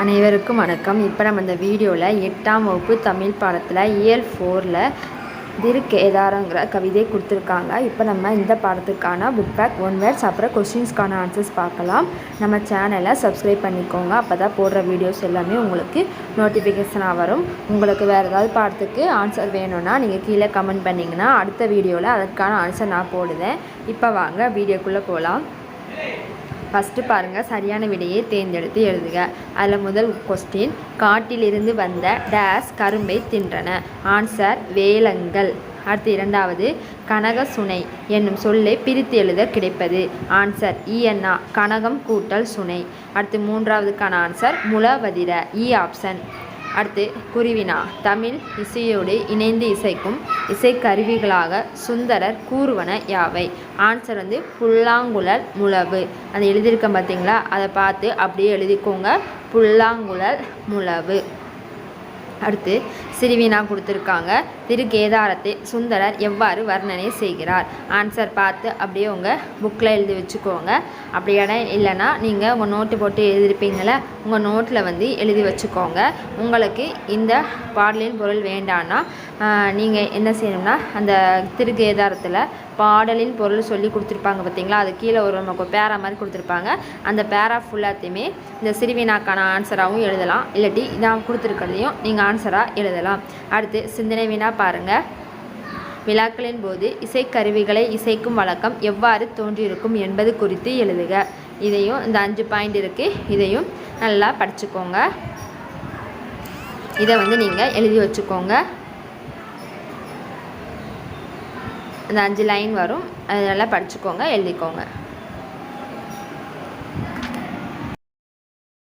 அனைவருக்கும் வணக்கம். இப்போ நம்ம இந்த வீடியோவில் எட்டாம் வகுப்பு தமிழ் பாடத்தில் இயல் ஃபோரில் திருக்கேதாரங்கிற கவிதை கொடுத்துருக்காங்க. இப்போ நம்ம இந்த பாடத்துக்கான புக் பேக் ஒன் வேர்ஸ் அப்புறம் கொஷின்ஸ்க்கான ஆன்சர்ஸ் பார்க்கலாம். நம்ம சேனலை சப்ஸ்கிரைப் பண்ணிக்கோங்க. அப்போ தான் போடுற வீடியோஸ் எல்லாமே உங்களுக்கு நோட்டிஃபிகேஷனாக வரும். உங்களுக்கு வேறு ஏதாவது பாடத்துக்கு ஆன்சர் வேணும்னா நீங்கள் கீழே கமெண்ட் பண்ணிங்கன்னா அடுத்த வீடியோவில் அதற்கான ஆன்சர் நான் போடுவேன். இப்போ வாங்க வீடியோக்குள்ளே போகலாம் ஃபஸ்ட்டு பாருங்கள் சரியான விடையை தேர்ந்தெடுத்து எழுதுக. அதில் முதல் கொஸ்டின் காட்டிலிருந்து வந்த டேஸ் கரும்பை தின்றன. ஆன்சர் வேலங்கள். அடுத்து இரண்டாவது கனக சுனை என்னும் சொல்லை பிரித்து எழுத கிடைப்பது. ஆன்சர் இஎன்ஆ கனகம் கூட்டல் சுனை. அடுத்து மூன்றாவதுக்கான ஆன்சர் முளவதிர இ e ஆப்ஷன் அடுத்து குருவினா தமிழ் இசையோடு இணைந்து இசைக்கும் இசைக்கருவிகளாக சுந்தரர் கூறுவன யாவை? ஆன்சர் வந்து புல்லாங்குழல் முழவு. அந்த எழுதியிருக்கேன் பார்த்தீங்களா? அதை பார்த்து அப்படியே எழுதிக்கோங்க. புல்லாங்குழல் முழவு. அடுத்து சிறுவினா கொடுத்துருக்காங்க. திரு கேதாரத்தை சுந்தரர் எவ்வாறு வர்ணனை செய்கிறார்? ஆன்சர் பார்த்து அப்படியே உங்கள் புக்கில் எழுதி வச்சுக்கோங்க. அப்படி இடம் இல்லைன்னா நீங்கள் உங்கள் நோட்டு போட்டு எழுதிருப்பீங்கள உங்கள் நோட்டில் வந்து எழுதி வச்சுக்கோங்க. உங்களுக்கு இந்த பாடலின் பொருள் வேண்டான்னா நீங்கள் என்ன செய்யணும்னா அந்த திரு கேதாரத்தில் பாடலின் பொருள் சொல்லி கொடுத்துருப்பாங்க பார்த்தீங்களா அது கீழே ஒரு நமக்கு பேரா மாதிரி கொடுத்துருப்பாங்க. அந்த பேரா ஃபுல்லாத்தையுமே இந்த சிறுவினாக்கான ஆன்சராகவும் எழுதலாம். இல்லாட்டி நான் கொடுத்துருக்கிறதையும் நீங்கள் ஆன்சராக எழுதலாம். அடுத்து சிந்தனை வினா பாருங்கள் விழாக்களின் போது இசைக்கருவிகளை இசைக்கும் வழக்கம் எவ்வாறு தோன்றியிருக்கும் என்பது குறித்து எழுதுக. இதையும் இந்த அஞ்சு பாயிண்ட் இருக்குது இதையும் நல்லா படிச்சுக்கோங்க. இதை வந்து நீங்கள் எழுதி வச்சுக்கோங்க. அந்த அஞ்சு லைன் வரும். அதெல்லாம் படிச்சுக்கோங்க எழுதிக்கோங்க.